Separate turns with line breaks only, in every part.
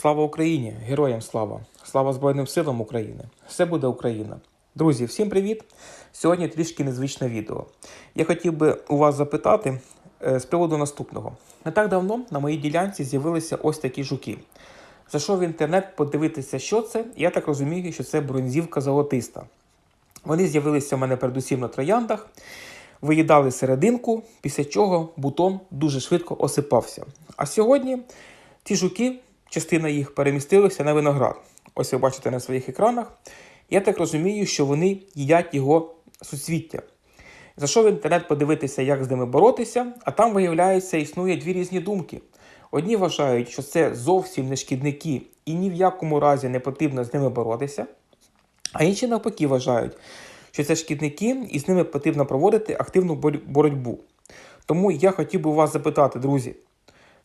Слава Україні! Героям слава! Слава Збройним силам України! Все буде Україна! Друзі, всім привіт! Сьогодні трішки незвичне відео. Я хотів би у вас запитати е, з приводу наступного. Не так давно на моїй ділянці з'явилися ось такі жуки. Зайшов в інтернет подивитися, що це. Я так розумію, що це бронзівка золотиста. Вони з'явилися у мене передусім на трояндах, виїдали серединку, після чого бутон дуже швидко осипався. А сьогодні ці жуки, частина їх перемістилися на виноград. Ось ви бачите на своїх екранах. Я так розумію, що вони їдять його суцвіття. Зайшов в інтернет подивитися, як з ними боротися, а там, виявляється, існує дві різні думки. Одні вважають, що це зовсім не шкідники і ні в якому разі не потрібно з ними боротися. А інші навпаки вважають, що це шкідники і з ними потрібно проводити активну боротьбу. Тому я хотів би вас запитати, друзі,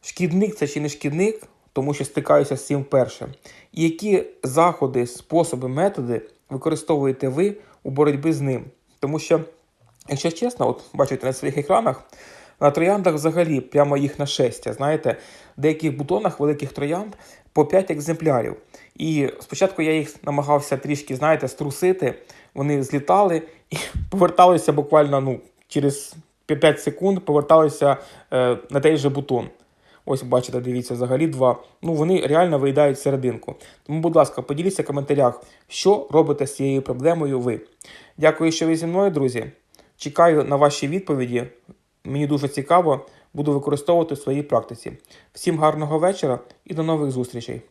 шкідник це чи не шкідник, тому що стикаюся з цим вперше. І які заходи, способи, методи використовуєте ви у боротьбі з ним? Тому що, якщо чесно, от бачите на своїх екранах, на трояндах взагалі прямо їх нашестя. Знаєте, в деяких бутонах великих троянд по 5 екземплярів. І спочатку я їх намагався трішки, знаєте, струсити. Вони злітали і поверталися буквально ну, через 5 секунд, поверталися е, на той же бутон. Ось бачите, дивіться, взагалі два. Ну вони реально виїдають серединку. Тому, будь ласка, поділіться в коментарях, що робите з цією проблемою ви. Дякую, що ви зі мною, друзі. Чекаю на ваші відповіді. Мені дуже цікаво, буду використовувати в своїй практиці. Всім гарного вечора і до нових зустрічей!